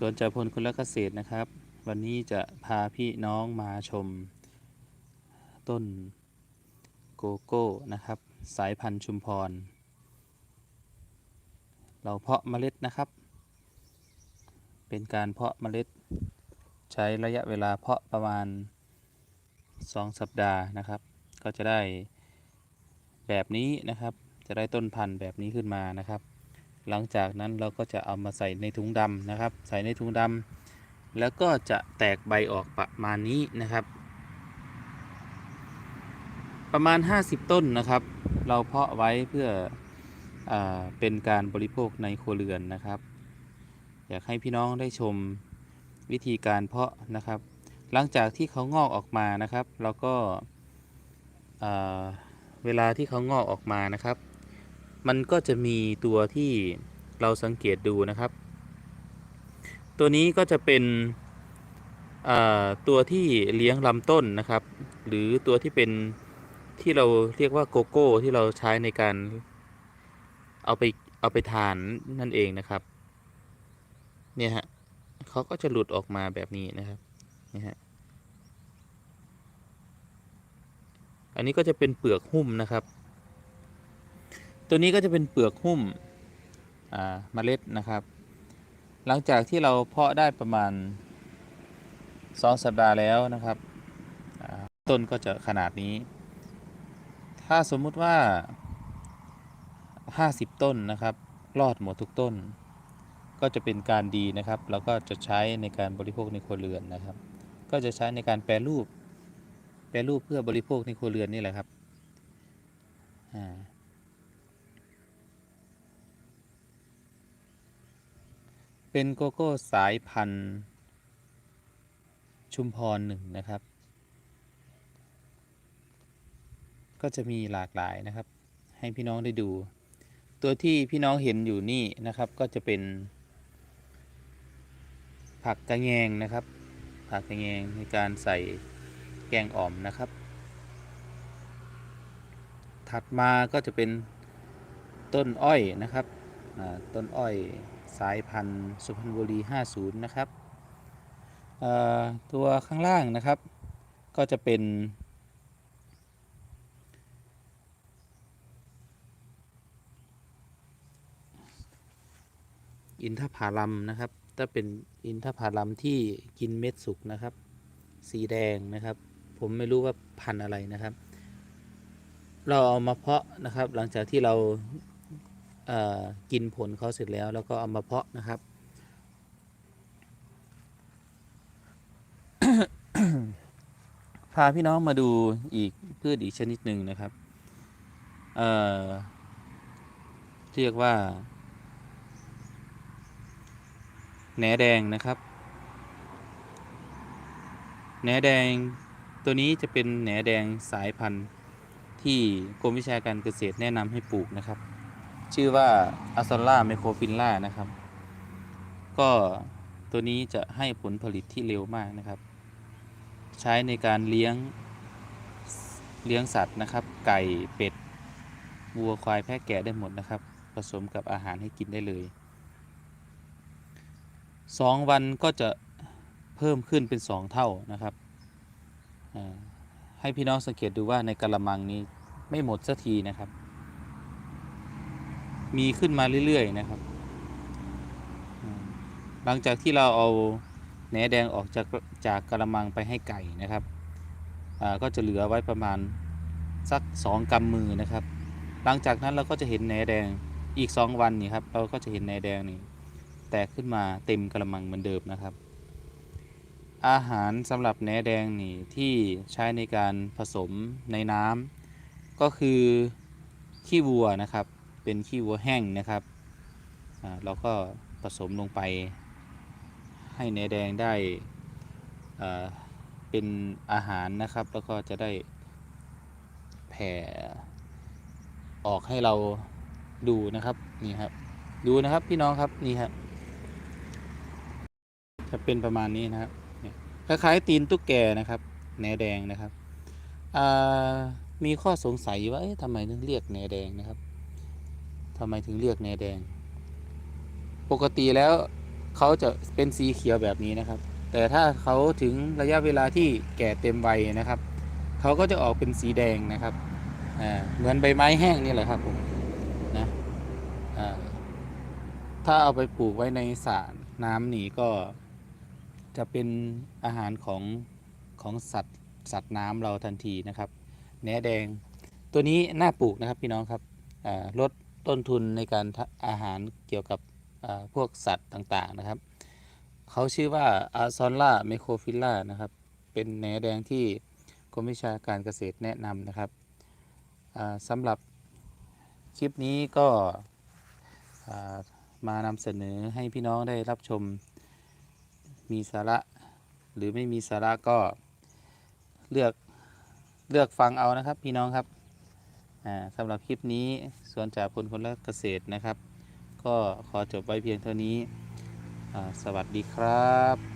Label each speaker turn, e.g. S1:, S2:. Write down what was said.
S1: สวนจาพลคุณละเกษตรนะครับ วันนี้จะพาพี่น้องมาชม ต้นโกโก้นะครับ สายพันธุ์ชุมพร เราเพาะเมล็ดนะครับ เป็นการเพาะเมล็ด ใช้ระยะเวลาเพาะประมาณ 2 สัปดาห์นะครับ ก็จะได้แบบนี้นะครับ จะได้ต้นพันธุ์แบบนี้ขึ้นมานะครับ หลังจากนั้นเราก็จะเอามาใส่ในถุงดำนะครับ ใส่ในถุงดำแล้วก็จะแตกใบออกประมาณนี้นะครับ ประมาณ 50 ต้นนะครับ เราเพาะไว้เพื่ออเป็นการบริโภคในครัวเรือนนะครับ อยากให้พี่น้องได้ชมวิธีการเพาะนะครับ หลังจากที่เขางอกออกมานะครับ เราก็เวลาที่เขางอกออกมานะครับ มันก็จะมีตัวที่เราสังเกตดูนะครับ ตัวนี้ก็จะเป็นตัวที่เลี้ยงลำต้นนะครับ หรือตัวที่เป็นที่เราเรียกว่าโกโก้ที่เราใช้ในการเอาไปเอาไปทานนั่นเองนะครับ เนี่ยฮะเขาก็จะหลุดออกมาแบบนี้นะครับนี่ฮะอันนี้ก็จะเป็นเปลือกหุ้มนะครับ ตัวนี้ก็จะเป็นเปลือกหุ้มเมล็ดนะครับ หลังจากที่เราเพาะได้ประมาณ 2 สัปดาห์แล้วนะครับ ต้นก็จะขนาดนี้ ถ้าสมมุติว่า 50 ต้นนะครับ รอดหมดทุกต้น ก็จะเป็นการดีนะครับ แล้วก็จะใช้ในการบริโภคในครัวเรือนนะครับ ก็จะใช้ในการแปรรูป แปรรูปเพื่อบริโภคในครัวเรือนนี่แหละครับ อ่า เป็นโกโก้สายพันธุ์ ชุมพรหนึ่งนะครับ ก็จะมีหลากหลายนะครับ ให้พี่น้องได้ดู ตัวที่พี่น้องเห็นอยู่นี่นะครับก็จะเป็น ผักกระแยงนะครับ ผักกระแยงในการใส่แกงอ่อมนะครับ ถัดมาก็จะเป็นต้นอ้อยนะครับต้นอ้อย สายพันธุ์สุพรรณบุรี 50 นะครับตัวข้างล่างนะครับก็จะเป็น อินทผลัมนะครับ ถ้าเป็นอินทผลัมที่กินเม็ดสุกนะครับ สีแดงนะครับ ผมไม่รู้ว่าพันธุ์อะไรนะครับ เราเอามาเพาะนะครับหลังจากที่เรา กินผลเขาเสร็จแล้วแล้วก็เอามาเพาะนะครับ พาพี่น้องมาดูอีกพืชอีกชนิดหนึ่งนะครับเเรียกว่าแหนแดงนะครับแหนแดงตัวนี้จะเป็นแหนแดงสายพันธุ์ที่กรมวิชาการเกษตรแนะนำให้ปลูกนะครับ ชื่อว่าอัซอล่าไมโครฟิลล่านะครับ ก็ตัวนี้จะให้ผลผลิตที่เร็วมากนะครับ ใช้ในการเลี้ยงเลี้ยงสัตว์นะครับ ไก่เป็ดวัวควายแพะแกะได้หมดนะครับ ผสมกับอาหารให้กินได้เลยสองวันก็จะเพิ่มขึ้นเป็นสองเท่านะครับ ให้พี่น้องสังเกตดูว่าในกระมังนี้ไม่หมดสักทีนะครับ มีขึ้นมาเรื่อยๆนะครับ หลังจากที่เราเอาแหนแดงออกจากจากกระมังไปให้ไก่นะครับอ่าก็จะเหลือไว้ประมาณสักสองกำมือนะครับ หลังจากนั้นเราก็จะเห็นแหนแดงอีกสองวันนี่ครับเราก็จะเห็นแหนแดงนี่แตกขึ้นมาเต็มกระมังเหมือนเดิมนะครับ อาหารสำหรับแหนแดงนี่ที่ใช้ในการผสมในน้ำก็คือขี้วัวนะครับ เป็นขี้วัวแห้งนะครับ เราก็ผสมลงไป ให้แหนแดงได้เป็นอาหารนะครับ แล้วก็จะได้แผ่ออกให้เราดูนะครับนี่ครับ ดูนะครับพี่น้องครับนี่ครับจะเป็นประมาณนี้นะครับคล้ายๆตีนตุ๊กแกนะครับแหนแดงนะครับมีข้อสงสัยว่าทำไมถึงเรียกแหนแดงนะครับ ทำไมถึงเรียกแหนแดง ปกติแล้วเขาจะเป็นสีเขียวแบบนี้นะครับ แต่ถ้าเขาถึงระยะเวลาที่แก่เต็มวัยนะครับ เขาก็จะออกเป็นสีแดงนะครับเหมือนใบไม้แห้งนี่แหละครับผมนะถ้าเอาไปปลูกไว้ในสระน้ำนี่ก็จะเป็นอาหารของของสัตว์สัตว์น้ำเราทันทีนะครับแหนแดงตัวนี้น่าปลูกนะครับพี่น้องครับลด ต้นทุนในการอาหารเกี่ยวกับพวกสัตว์ต่างๆนะครับ เขาชื่อว่าอาซอนล่าเมโคฟิลล่านะครับ เป็นแหนแดงที่กรมวิชาการเกษตรแนะนำนะครับสำหรับคลิปนี้ก็มานำเสนอให้พี่น้องได้รับชมมีสาระ หรือไม่มีสาระก็เลือกเลือกฟังเอานะครับพี่น้องครับ สำหรับคลิปนี้สวนจากพลคนละเกษตรนะครับ ก็ขอจบไว้เพียงเท่านี้ สวัสดีครับ